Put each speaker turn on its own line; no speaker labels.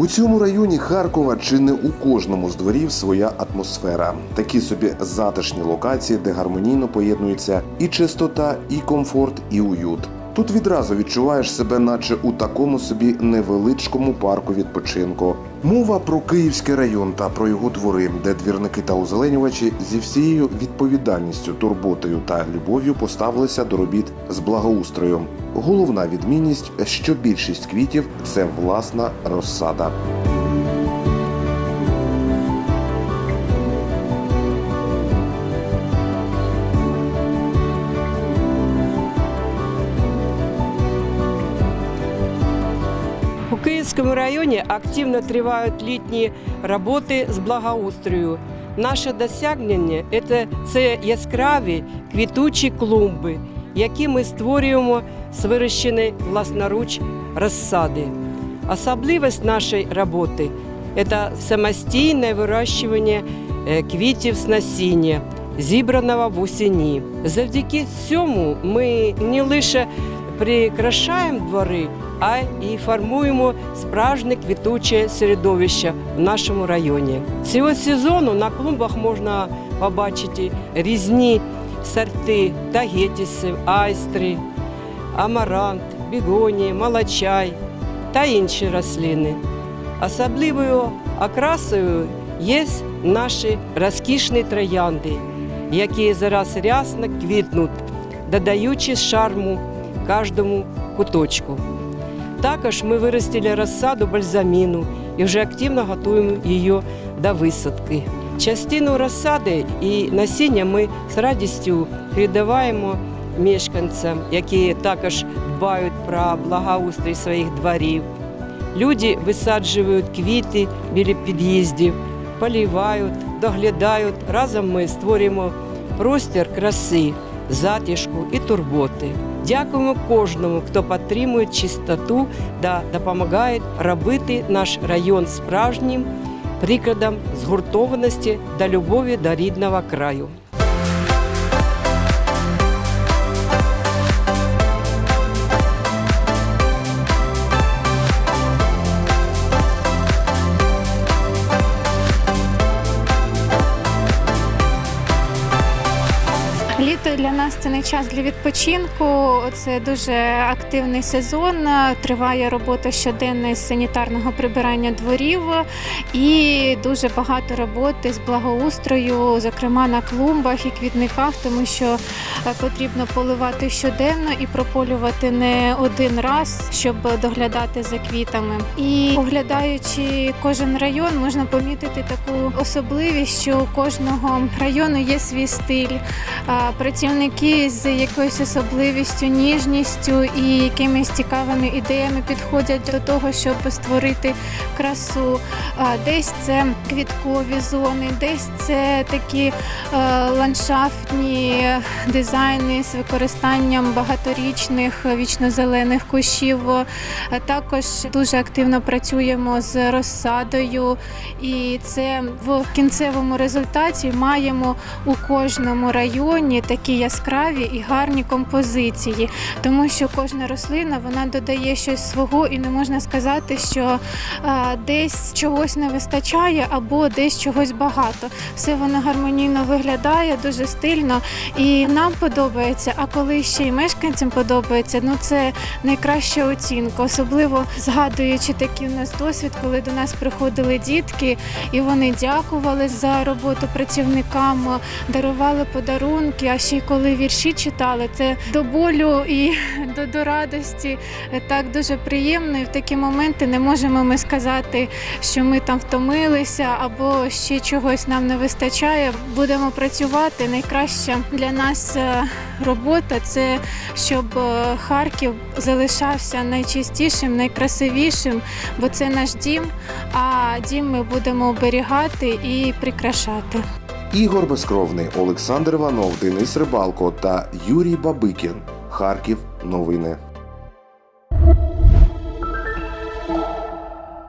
У цьому районі Харкова чи не у кожному з дворів своя атмосфера. Такі собі затишні локації, де гармонійно поєднуються і чистота, і комфорт, і уют. Тут відразу відчуваєш себе, наче у такому собі невеличкому парку відпочинку. Мова про Київський район та про його двори, де двірники та озеленювачі зі всією відповідальністю, турботою та любов'ю поставилися до робіт з благоустроєм. Головна відмінність, що більшість квітів це власна розсада.
У Київському районі активно тривають літні роботи з благоустрою. Наше досягнення це, яскраві квітучі клумби, які ми створюємо з вирощеної власноруч розсади. Особливість нашої роботи це самостійне вирощування е, квітів з насіння, зібраного в осені. Завдяки цьому ми не лише прикрашаємо двори, а і формуємо справжнє квітуче середовище в нашому районі. Цього сезону на клумбах можна побачити різні сорти тагетісів, айстри, амарант, бігонії, молочай та інші рослини. Особливою окрасою є наші розкішні троянди, які зараз рясно квітнуть, додаючи шарму кожному куточку. Також ми виростили розсаду бальзаміну і вже активно готуємо її до висадки. Частину розсади і насіння ми з радістю передаваємо мешканцям, які також дбають про благоустрій своїх дворів. Люди висаджують квіти біля під'їздів, полівають, доглядають. Разом ми створюємо простір краси, затишку і турботи. Дякуємо кожному, хто підтримує чистоту та допомагає робити наш район справжнім прикладом згуртованості та любові до рідного краю.
Для нас це не час для відпочинку. Це дуже активний сезон. Триває робота щоденна з санітарного прибирання дворів і дуже багато роботи з благоустрою, зокрема на клумбах і квітниках, тому що е, потрібно поливати щоденно і прополювати не один раз, щоб доглядати за квітами. І оглядаючи кожен район, можна помітити таку особливість, що у кожного району є свій стиль. А, Працівники з якоюсь особливістю, ніжністю і якимись цікавими ідеями підходять до того, щоб створити красу. Десь це квіткові зони, десь це такі е, ландшафтні дизайни з використанням багаторічних вічнозелених кущів. Також дуже активно працюємо з розсадою, і це в кінцевому результаті маємо у кожному районі такі яскраві і гарні композиції, тому що кожна рослина вона додає щось свого, і не можна сказати, що а, десь чогось не вистачає або десь чогось багато. Все воно гармонійно виглядає, дуже стильно, і нам подобається. А коли ще й мешканцям подобається, ну це найкраща оцінка, особливо згадуючи такий у нас досвід, коли до нас приходили дітки, і вони дякували за роботу працівникам, дарували подарунки. А ще й коли вірші читали, це до болю і до, до радості так дуже приємно. І в такі моменти не можемо ми сказати, що ми там втомилися або ще чогось нам не вистачає. Будемо працювати. Найкраща для нас е, робота це щоб е, Харків залишався найчистішим, найкрасивішим, бо це наш дім. А дім ми будемо оберігати і прикрашати.
Ігор Безкровний, Олександр Іванов, Денис Рибалко та Юрій Бабикін. Харків. Новини.